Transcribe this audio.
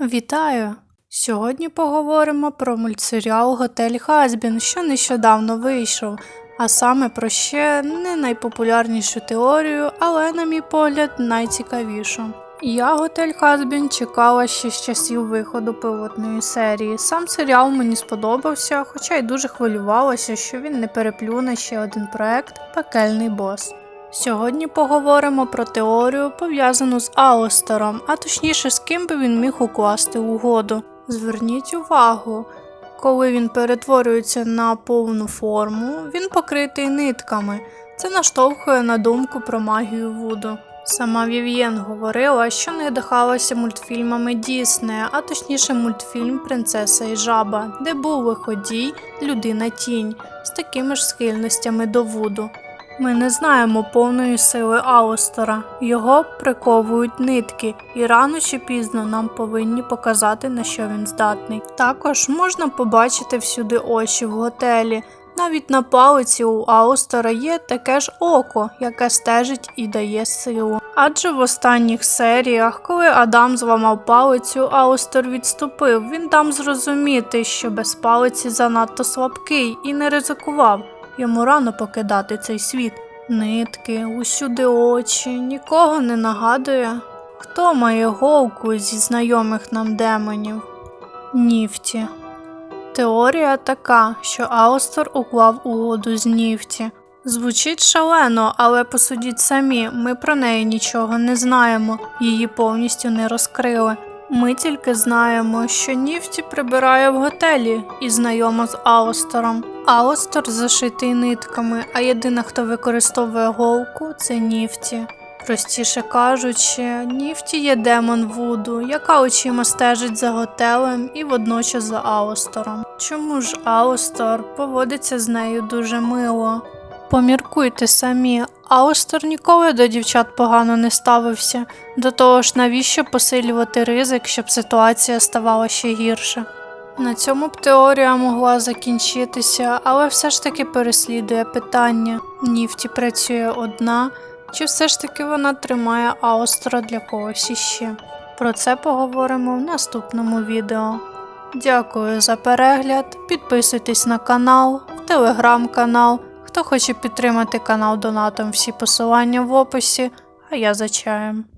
Вітаю! Сьогодні поговоримо про мультсеріал Готель Хазбін, що нещодавно вийшов, а саме про ще не найпопулярнішу теорію, але, на мій погляд, найцікавішу. Я Готель Хазбін чекала ще з часів виходу пілотної серії. Сам серіал мені сподобався, хоча й дуже хвилювалася, що він не переплюне ще один проект Пекельний бос. Сьогодні поговоримо про теорію, пов'язану з Аустером, а точніше з ким би він міг укласти угоду. Зверніть увагу, коли він перетворюється на повну форму, він покритий нитками. Це наштовхує на думку про магію Вуду. Сама Вів'єн говорила, що не дихалася мультфільмами Діснея, а точніше мультфільм Принцеса і жаба, де був виходій людина тінь з такими ж схильностями до Вуду. Ми не знаємо повної сили Аустера. Його приковують нитки, і рано чи пізно нам повинні показати, на що він здатний. Також можна побачити всюди очі в готелі. Навіть на палиці у Аустера є таке ж око, яке стежить і дає силу. Адже в останніх серіях, коли Адам зламав палицю, Аустер відступив. Він дам зрозуміти, що без палиці занадто слабкий і не ризикував. Йому рано покидати цей світ. Нитки, усюди очі, нікого не нагадує. Хто має голку зі знайомих нам демонів? Нівті. Теорія така, що Аустер уклав угоду з Нівті. Звучить шалено, але посудіть самі, ми про неї нічого не знаємо, її повністю не розкрили. Ми тільки знаємо, що Нівті прибирає в готелі і знайома з Аустером. Аустер зашитий нитками, а єдина, хто використовує голку, це Нівті. Простіше кажучи, Нівті є демон Вуду, яка очима стежить за готелем і водночас за Аустером. Чому ж Аустер поводиться з нею дуже мило? Поміркуйте самі, Аустер ніколи до дівчат погано не ставився. До того ж, навіщо посилювати ризик, щоб ситуація ставала ще гірше? На цьому б теорія могла закінчитися, але все ж таки переслідує питання: Нівті працює одна, чи все ж таки вона тримає Аустра для когось іще? Про це поговоримо в наступному відео. Дякую за перегляд. Підписуйтесь на канал, телеграм-канал. Хто хоче підтримати канал донатом, всі посилання в описі, а я за чаєм.